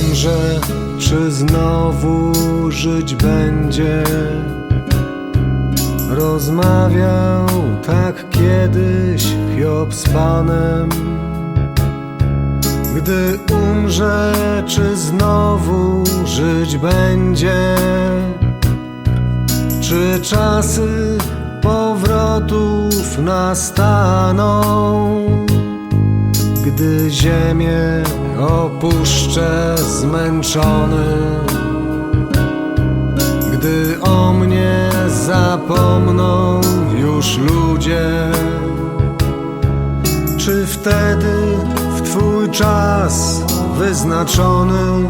Umrze, czy znowu żyć będzie? Rozmawiał tak kiedyś Hiob z Panem. Gdy umrze, czy znowu żyć będzie? Czy czasy powrotów nastaną? Gdy ziemię opuszczę zmęczony Gdy o mnie zapomną już ludzie Czy wtedy w Twój czas wyznaczony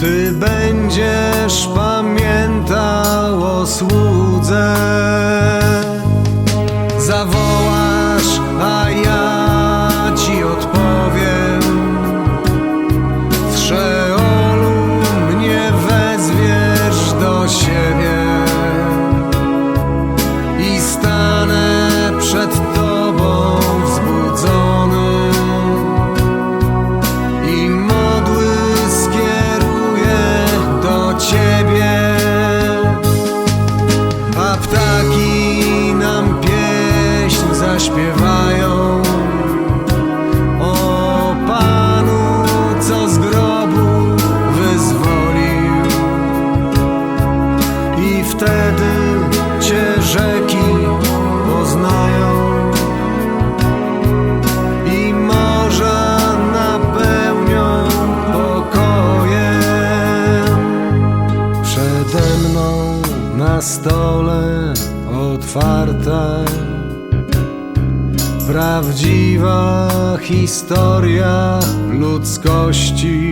Ty będziesz pamiętał o słudze? Zawołasz, Przede mną na stole otwarta Prawdziwa historia ludzkości.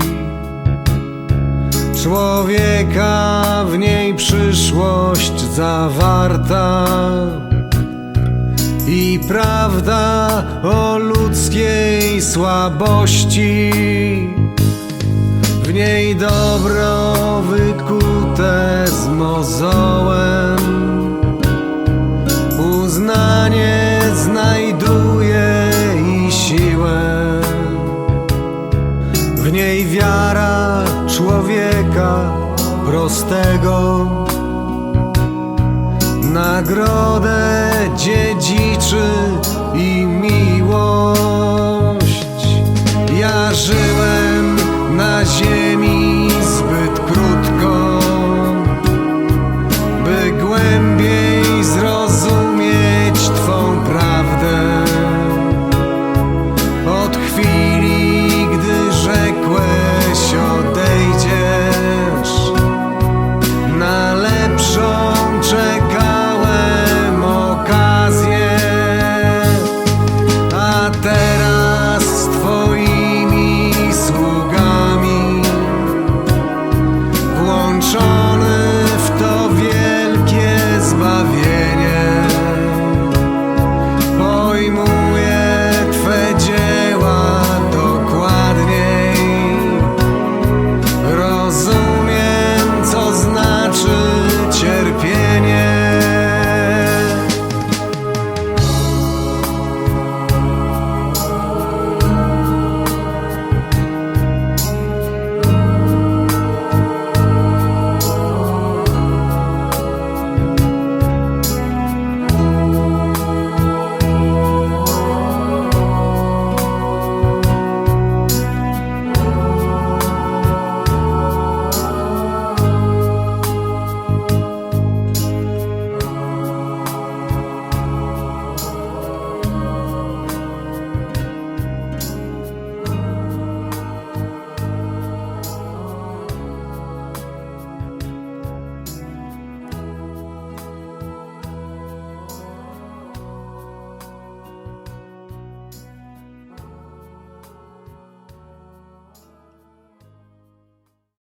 Człowieka w niej przyszłość zawarta I prawda o ludzkiej słabości niej dobro wykute z mozołem. Uznanie znajduje i siłę. W niej wiara człowieka prostego. Nagrodę dziedziczy i miłość